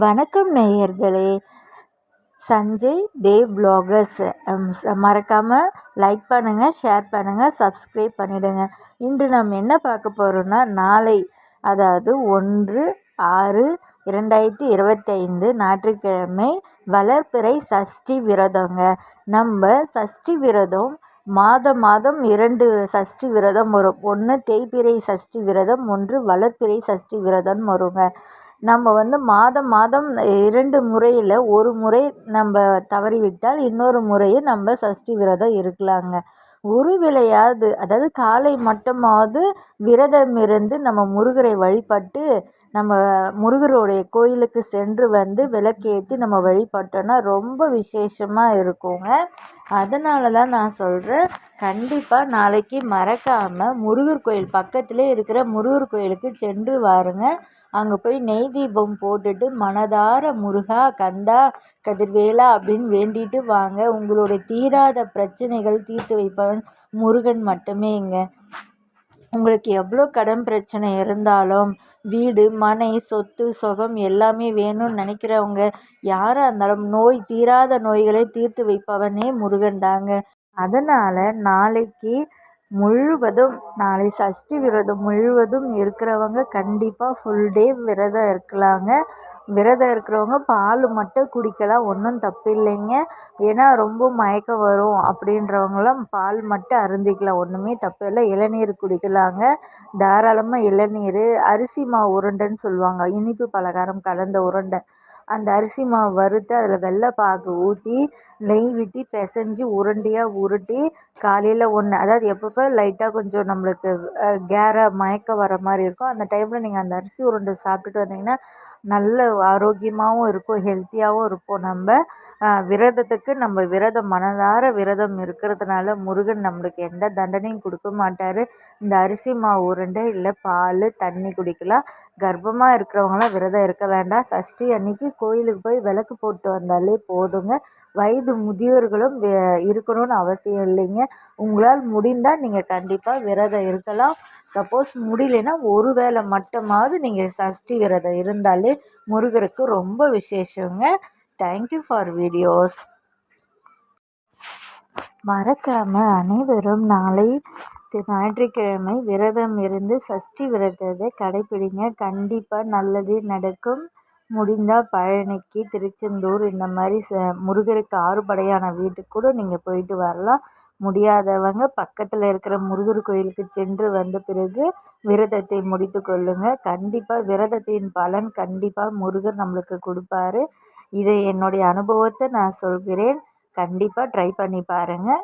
வணக்கம் நேயர்களே. சஞ்சய் தேவ் வ்ளாகர்ஸ் மறக்காமல் லைக் பண்ணுங்கள் ஷேர் பண்ணுங்கள் சப்ஸ்கிரைப் பண்ணிவிடுங்க இன்று நாம் என்ன பார்க்க போகிறோன்னா நாளை அதாவது ஒன்று ஆறு இரண்டாயிரத்தி இருபத்தைந்து ஞாயிற்றுக்கிழமை வளர்பிறை சஷ்டி விரதங்க. நம்ம சஷ்டி விரதம் மாதம் மாதம் இரண்டு சஷ்டி விரதம் வரும். ஒன்று தேய்பிறை சஷ்டி விரதம் ஒன்று வளர்பிறை சஷ்டி விரதம் வருங்க. நம்ம வந்து மாதம் மாதம் இரண்டு முறையில் ஒரு முறை நம்ம தவறிவிட்டால் இன்னொரு முறையும் நம்ம சஷ்டி விரதம் இருக்கலாங்க. ஒரு வேளையாவது அதாவது காலை மட்டுமாவது விரதம் இருந்து நம்ம முருகரை வழிபட்டு நம்ம முருகருடைய கோயிலுக்கு சென்று வந்து விளக்கேற்றி நம்ம வழிபட்டோன்னா ரொம்ப விசேஷமாக இருக்குங்க. அதனால தான் நான் சொல்கிறேன் கண்டிப்பாக நாளைக்கு மறக்காமல் முருகர் கோயில் பக்கத்திலே இருக்கிற முருகர் கோயிலுக்கு சென்று வாருங்க. அங்கே போய் நெய் தீபம் போட்டுட்டு மனதார முருகா கந்தா கதிர்வேலா அப்படின்னு வேண்டிட்டு வாங்க. உங்களுடைய தீராத பிரச்சனைகள் தீர்த்து வைப்பவன் முருகன் மட்டுமேங்க. உங்களுக்கு எவ்வளோ கடன் பிரச்சனை இருந்தாலும் வீடு மனை சொத்து சுகம் எல்லாமே வேணும்னு நினைக்கிறவங்க யாராக இருந்தாலும் நோய் தீராத நோய்களை தீர்த்து வைப்பவனே முருகன் தாங்க அதனால் நாளைக்கு முழுவதும் நாளை சஷ்டி விரதம் முழுவதும் இருக்கிறவங்க கண்டிப்பாக ஃபுல் டே விரதம் இருக்கலாங்க. விரதம் இருக்கிறவங்க பால் மட்டும் குடிக்கலாம் ஒன்றும் தப்பு இல்லைங்க. ஏன்னா ரொம்ப மயக்கம் வரும் அப்படின்றவங்களாம் பால் மட்டும் அருந்திக்கலாம் ஒன்றுமே தப்பு இல்லை. இளநீர் குடிக்கலாங்க. தாராளமாக இளநீர் அரிசி மாவு உருண்டைன்னு சொல்லுவாங்க. இனிப்பு பலகாரம் கலந்த உருண்டை. அந்த அரிசி மாவு வறுத்து அதில் வெள்ளை பாகு ஊற்றி நெய் விட்டு பிசஞ்சி உருண்டையாக உருட்டி காலையில் ஒன்று அதாவது எப்பப்போ லைட்டாக கொஞ்சம் நம்மளுக்கு கேராக மயக்கம் வர மாதிரி இருக்கும் அந்த டைமில் நீங்கள் அந்த அரிசி உருண்டை சாப்பிட்டுட்டு வந்தீங்கன்னா நல்ல ஆரோக்கியமாகவும் இருக்கும் ஹெல்த்தியாகவும் இருப்போம் நம்ம. விரதத்துக்கு நம்ம விரதம் மனதார விரதம் இருக்கிறதுனால முருகன் நம்மளுக்கு எந்த தண்டனையும் கொடுக்க மாட்டார். இந்த அரிசி மாவு உருண்டை இல்லை பால் தண்ணி குடிக்கலாம். கர்ப்பமாக இருக்கிறவங்களாம் விரதம் இருக்க வேண்டாம். சஷ்டி அன்னைக்கு கோயிலுக்கு போய் விளக்கு போட்டு வந்தாலே போதுங்க. வயது முதியோர்களும் இருக்கணும்னு அவசியம் இல்லைங்க. உங்களால் முடிந்தால் நீங்கள் கண்டிப்பாக விரதம் இருக்கலாம். சப்போஸ் முடியலைன்னா ஒரு வேளை மட்டுமாவது நீங்கள் சஷ்டி விரதம் இருந்தாலே முருகருக்கு ரொம்ப விசேஷங்க. தேங்க்யூ ஃபார் வீடியோஸ் மறக்காமல் அனைவரும் நாளை ஞாயிற்றுக்கிழமை விரதம் இருந்து சஷ்டி விரதத்தை கடைப்பிடிங்க. கண்டிப்பாக நல்லது நடக்கும். முடிந்தால் பழனிக்கு திருச்செந்தூர் இந்த மாதிரி ச முருகருக்கு ஆறுபடையான வீட்டுக்கு கூட நீங்கள் போயிட்டு வரலாம். முடியாதவங்க பக்கத்தில் இருக்கிற முருகர் கோயிலுக்கு சென்று வந்த பிறகு விரதத்தை முடித்து கொள்ளுங்கள் கண்டிப்பாக விரதத்தின் பலன் கண்டிப்பாக முருகர் நம்மளுக்கு கொடுப்பாரு. இதை என்னுடைய அனுபவத்தை நான் சொல்கிறேன். கண்டிப்பாக ட்ரை பண்ணி பாருங்கள்